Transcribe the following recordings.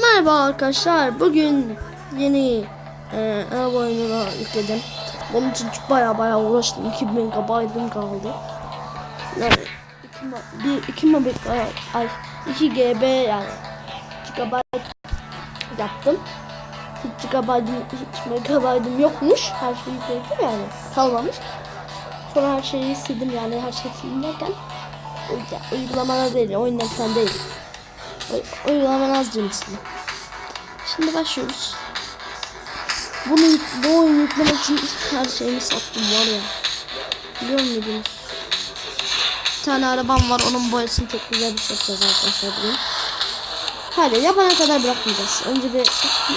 Merhaba arkadaşlar. Bugün yeni e, araba oyununa yükledim. Bunun için baya baya uğraştım. 2 megabaytım kaldı. Yani 2 bir 2 megabayt ay 2 GB yani gigabayt yaptım. Hiç gigabaytım hiç megabaytım yokmuş. Her şey yükledim yani kalmamış. Sonra her şeyi sildim yani her şey sildim derken uy- uygulamada değil oyundan falan değil. Uy- Uygulamanın az cinsli. Şimdi başlıyoruz. Bunu bu oyunu yüklemek için her şeyimi sattım var ya. Biliyor muydunuz? Bir tane arabam var onun boyasını çok güzel bir şey yapacağız arkadaşlar bugün. Hadi yapana kadar bırakmayacağız. Önce bir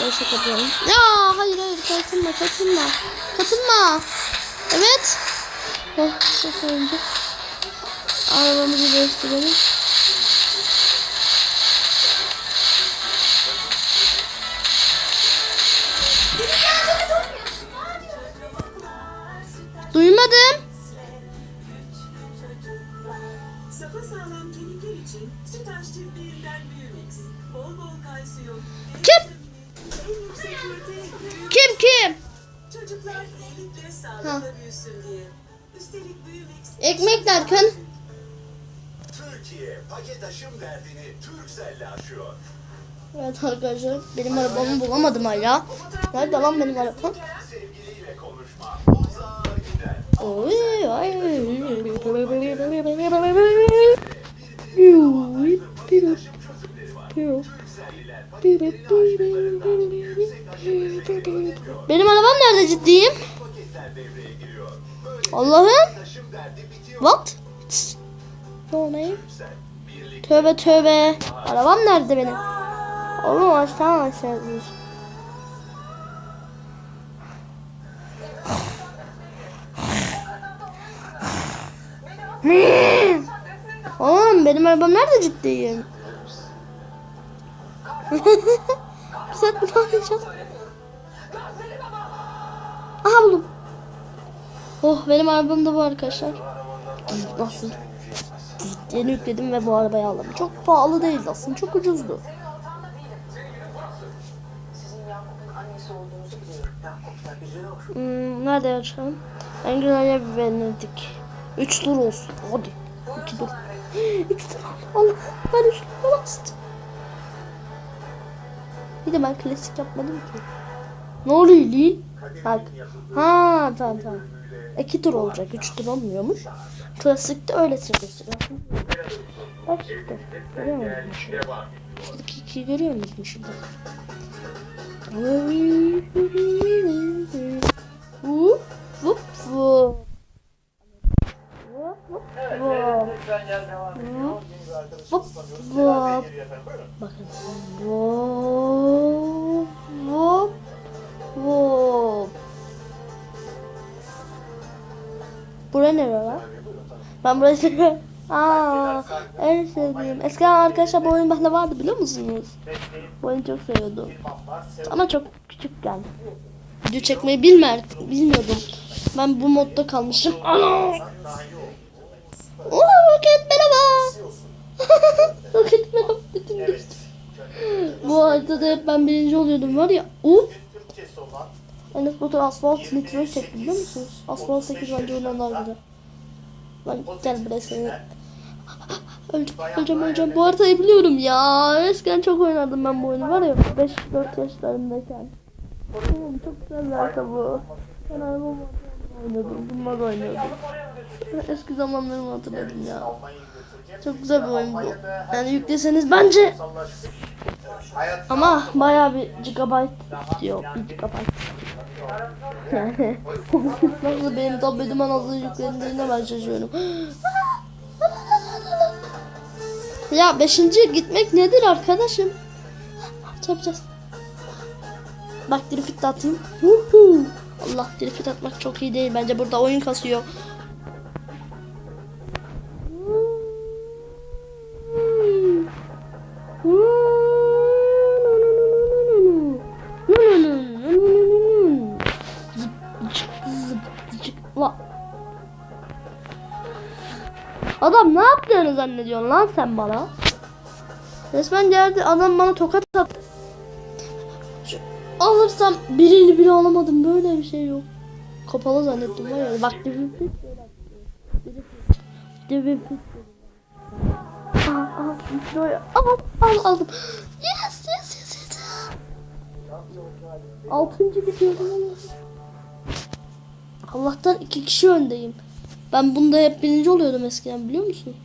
yarışa katılalım. Ya hayır hayır katılma katılma. Katılma. Evet. Oh, çok önce. Arabamızı değiştirelim. Kim? Kim kim? Çocuklar iyilikle sağlıkla büyüsün diye. Üstelik Büyümix Ekmek derken. Türkiye paket aşım derdini Turkcell'le aşıyor. Evet arkadaşlar benim arabamı bulamadım hala. Nerede lan benim arabam? Allah'ım. What? No name? Tövbe tövbe. Arabam nerede benim? Oğlum aşağı aşağı. Oğlum benim arabam nerede ciddiyim? Sen ne yapacağız? Aha buldum. Oh benim arabam da bu arkadaşlar. Nasıl? Yeni yükledim ve bu arabayı aldım. Çok pahalı değil aslında. Çok ucuzdu. Hmm, nerede yaşayalım? En güzel ev Venedik. 3 tur olsun. Hadi. 2 tur. 2 tur. Allah. Ben 3 tur bastım. Bir de ben klasik yapmadım ki. Ne oluyor li? Bak. Ha tamam tamam. 2 tur olacak. 3 tur olmuyormuş. Klasikte öylesine gösteriyor. Bak işte. Görüyor musun? Şurada. Şuradaki ikiyi görüyor musun şurada? Vup vup vup. Vup vup vup. Vup vup. Bakın. Vup Ben seviyorum. Aa, en sevdiğim. Eskiden arkadaşlar bu oyun bende vardı biliyor musunuz? Bu oyunu çok seviyordum. Ama çok küçükken. Video çekmeyi bilmer, bilmiyordum. Ben bu modda kalmışım. Ana! Oo, roket merhaba. roket merhaba. Bütün. Bu haritada hep ben birinci oluyordum var ya. Uh. Enes Batur asfalt nitro çekti biliyor musunuz? Asfalt 8 bence ondan daha. Lan gel buraya seni. Öleceğim, öleceğim, öleceğim. Bu haritayı biliyorum ya. Eskiden çok oynadım ben bu oyunu var ya 5-4 yaşlarındayken. Oğlum çok güzel bir harita bu. Ben araba oynadım, bunlar oynuyordum. Eski zamanlarımı hatırladım ya. Çok güzel bir oyun bu. Yani yükleseniz bence ama bayağı bir gigabyte diyor. Bir gigabyte. Nasıl benim tabletime nasıl yüklendiğine ben şaşıyorum. Ya beşinci gitmek nedir arkadaşım? Yapacağız. Bak drift atayım. Allah drift atmak çok iyi değil. Bence burada oyun kasıyor. Adam ne yaptığını zannediyorsun lan sen bana? Resmen geldi adam bana tokat attı. Şu- Alırsam birini bile alamadım. Böyle bir şey yok. Kapalı zannettim var ya. Bak dibim pis. Dibim pis. Al al al aldım. Yes yes yes yes. Altıncı gidiyorum. Allah'tan iki kişi öndeyim. Ben bunda hep birinci oluyordum eskiden biliyor musun?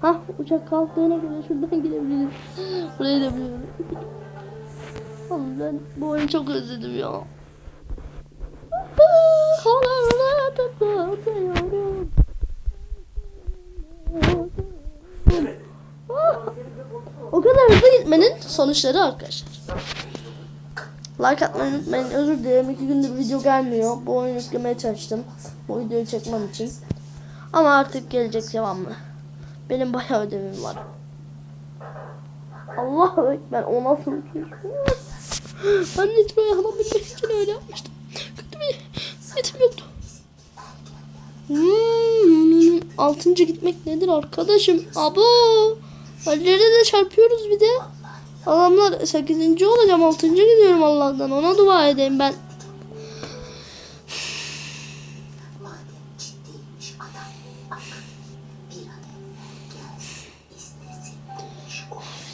Hah uçak kalktığına göre şuradan gidebiliriz. Buraya gidebiliriz. Oğlum ben bu oyunu çok özledim ya. O kadar hızlı gitmenin sonuçları arkadaşlar. Like atmayı unutmayın. Özür dilerim. iki gündür video gelmiyor. Bu oyunu yüklemeye çalıştım. Bu videoyu çekmem için. Ama artık gelecek devamlı. Benim bayağı ödevim var. Allah ekber o nasıl şey? Ben Nitro'ya alabilmek için öyle yapmıştım. Kötü bir niyetim yoktu. Hmm, altıncı gitmek nedir arkadaşım? Abo. Halilere de çarpıyoruz bir de. Adamlar 8. olacağım 6. gidiyorum Allah'tan ona dua edeyim ben.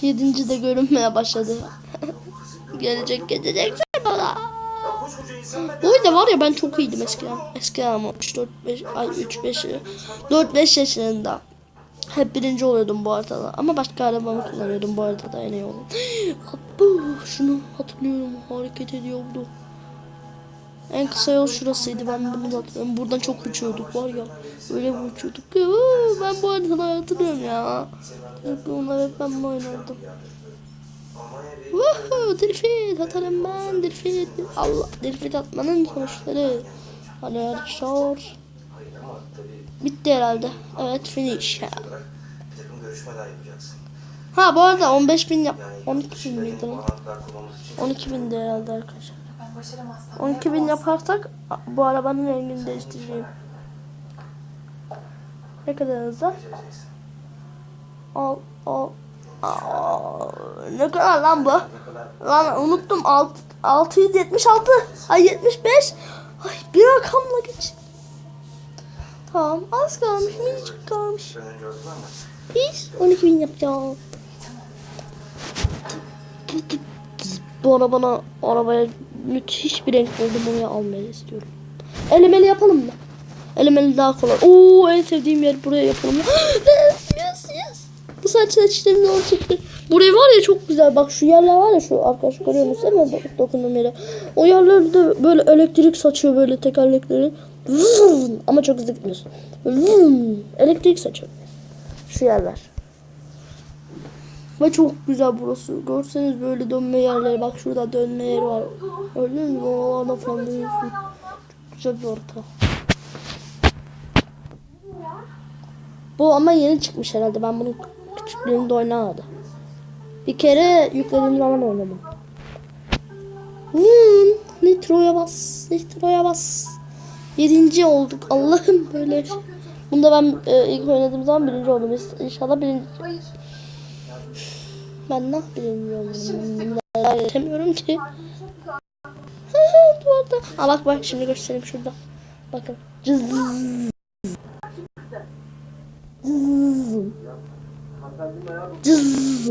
7. de görünmeye başladı. gelecek gelecek bana. Oyunda var ya ben çok iyiydim eskiden. Eskiden ama 3 4 5 ay 3 5 4 5 yaşlarında. Hep birinci oluyordum bu arada. Ama başka arabamı kullanıyordum bu arada da en iyi. Abu, şunu hatırlıyorum hareket ediyordu. En kısa yol şurasıydı ben bunu hatırlıyorum. Buradan çok uçuyorduk var ya. Öyle uçuyorduk Ben bu arada hatırlıyorum ya. Çocukluğumda hep ben bu oynardım. Woohoo! Dirfit atarım ben. Dirfit. Allah. Dirfit atmanın sonuçları. Hani arkadaşlar. Bitti herhalde. Evet finish. Ha. Ha bu arada 15 bin yap. 12 bin miydi? lan? Olanaklar kurmamız için 12 bindi herhalde arkadaşlar. 12 bin yaparsak bu arabanın rengini değiştireceğim. Ne kadar hızlı? Al, al. Aa, ne kadar lan bu? Lan unuttum. Alt, 676. Ay 75. Ay bir rakamla geç. Tamam az kalmış. Minicik kalmış. Biz 12 bin yapacağız. Bu arabana arabaya müthiş bir renk buldum onu almayı istiyorum. Elemeli yapalım mı? Elemeli daha kolay. Oo en sevdiğim yer buraya yapalım. yes yes yes. Bu saç saçlarını doğru çıktı. Burayı var ya çok güzel. Bak şu yerler var ya şu arkadaş görüyor musun değil mi? Dokunduğum yere. O yerlerde böyle elektrik saçıyor böyle tekerlekleri. Vın! Ama çok hızlı gitmiyorsun. Vın! Elektrik saçıyor. Şu yerler. Ve çok güzel burası. Görseniz böyle dönme yerleri. Bak şurada dönme yeri var. Gördün mü? Oralarda falan dönüyorsun. Çok güzel bir ortam. Bu ama yeni çıkmış herhalde. Ben bunun küçüklüğünde oynamadım. Bir kere yüklediğim zaman oynadım. Hmm, nitroya bas. Nitroya bas. Yedinci olduk. Allah'ım böyle. Bunda ben e, ilk oynadığım zaman birinci oldum. İnşallah birinci. Ben ne oldum. Bunlara yetemiyorum ki. Duvarda. Aa bak bak şimdi göstereyim şurada. Bakın. Cız. Cız. Cız.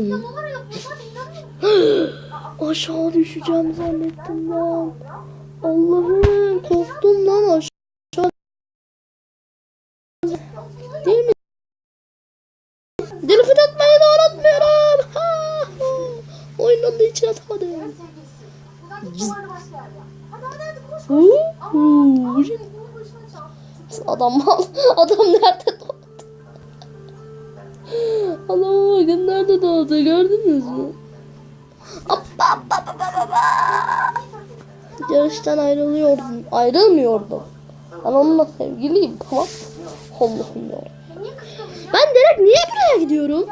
Aşağı düşeceğim zannettim lan. Allah'ım korktum lan aşağı. Değil mi? Delfin atmayı da unutmuyorum. Ha, ha. Oyunun da içine atamadım. Adam mal. Adam nerede doğdu? Adama bakın nerede doğdu gördünüz mü? Yarıştan ayrılıyordum. Ayrılmıyordum. Ben onunla sevgiliyim tamam. Allah'ım ya. Ben direkt niye buraya gidiyorum?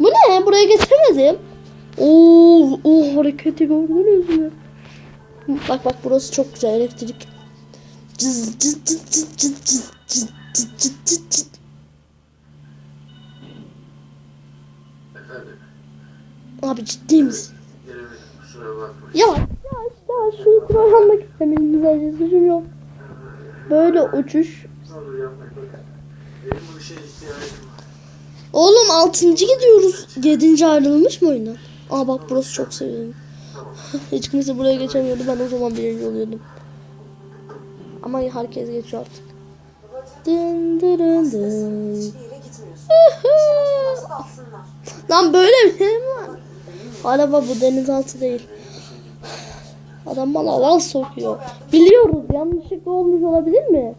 Bu ne? Buraya geçemedim. Oo, o hareketi gördünüz mü? Bak bak burası çok güzel elektrik. Cız cız cız cız cız cız cız cız cız cız cız. Abi ciddi misin? Yavaş yavaş yavaş şunu kullanmak istemedim sadece suçum yok. Böyle uçuş. Oğlum 6. gidiyoruz. 7. ayrılmış mı oyundan? Aa bak burası çok seviyorum. Hiç kimse buraya geçemiyordu. Ben o zaman birinci oluyordum. Ama herkes geçiyor artık. Dın dın dın? Lan böyle bir şey mi var? Araba bu denizaltı değil. Adam bana laf sokuyor. Biliyoruz yanlışlıkla olmuş olabilir mi?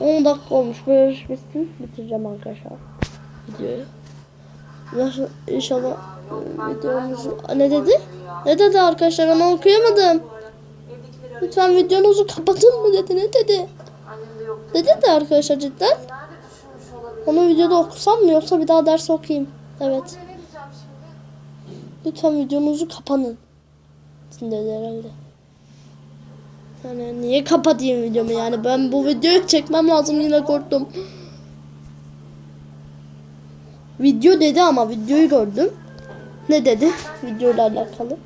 10 dakika olmuş. Böyle bitsin. Bitireceğim arkadaşlar. Videoyu. İnşallah e, videomuzu... Ne dedi? Ne dedi arkadaşlar? Ben okuyamadım. Lütfen videonuzu kapatın mı dedi. Ne dedi? Ne dedi arkadaşlar cidden? Onu videoda okusam mı yoksa bir daha ders okuyayım? Evet. Lütfen videonuzu kapanın. Dedi herhalde. Yani niye kapatayım videomu yani ben bu videoyu çekmem lazım yine korktum. Video dedi ama videoyu gördüm. Ne dedi? Videoyla alakalı.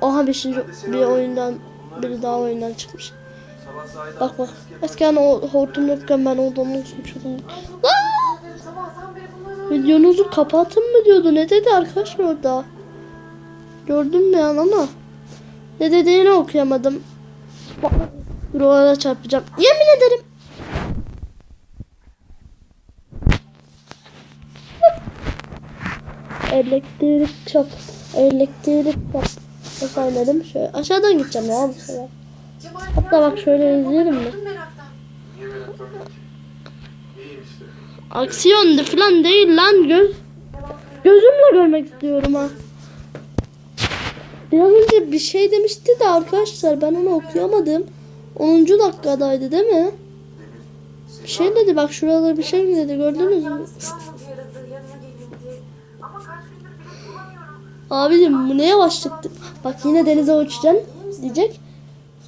Oha 5. bir oyundan biri daha oyundan çıkmış. Bak bak. Eskiden o hortum yokken ben uçuyordum. Aa! Videonuzu kapatın mı diyordu. Ne dedi arkadaşlar orada? Gördüm mü yani ama. Ne dediğini okuyamadım. Oraya çarpacağım. Yemin ederim. Elektrik çap. Elektrik. Aşağı dedim şöyle. Aşağıdan gideceğim ya bu sefer. Hatta bak şöyle izleyelim mi? Aksiyondu falan değil lan göz. Gözümle görmek istiyorum ha. Biraz önce bir şey demişti de arkadaşlar ben onu okuyamadım. 10. dakikadaydı değil mi? Bir şey dedi bak şurada bir şey mi dedi gördünüz mü? Abicim bu ne yavaşlıktı. Bak yine denize uçacaksın diyecek.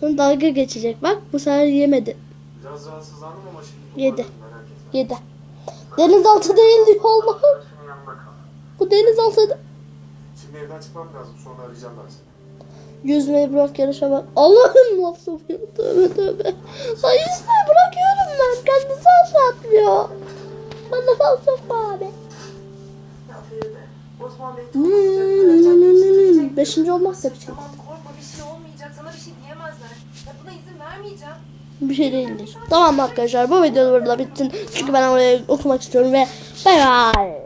Sonra dalga geçecek. Bak bu sefer yemedi. Biraz rahatsızlandım ama şimdi Yedi. Yedi. Denizaltı değil diyor Allah'ım. Bu denizaltı Şimdi evden çıkmam lazım sonra arayacağım ben seni. Yüzmeyi bırak yarışa bak. Allah'ım laf sokuyor. Tövbe tövbe. Ay yüzmeyi bırakıyorum ben. Kendisi aşağı atlıyor. Bana laf sokma abi. Osman Bey Hmm, Beşinci olmak da bir şey. Tamam korkma bir şey olmayacak. Sana bir şey diyemezler. Ya buna izin vermeyeceğim. Bir şey değildir. Tamam arkadaşlar bu video burada bitsin. Çünkü ben oraya okumak istiyorum ve bay bay.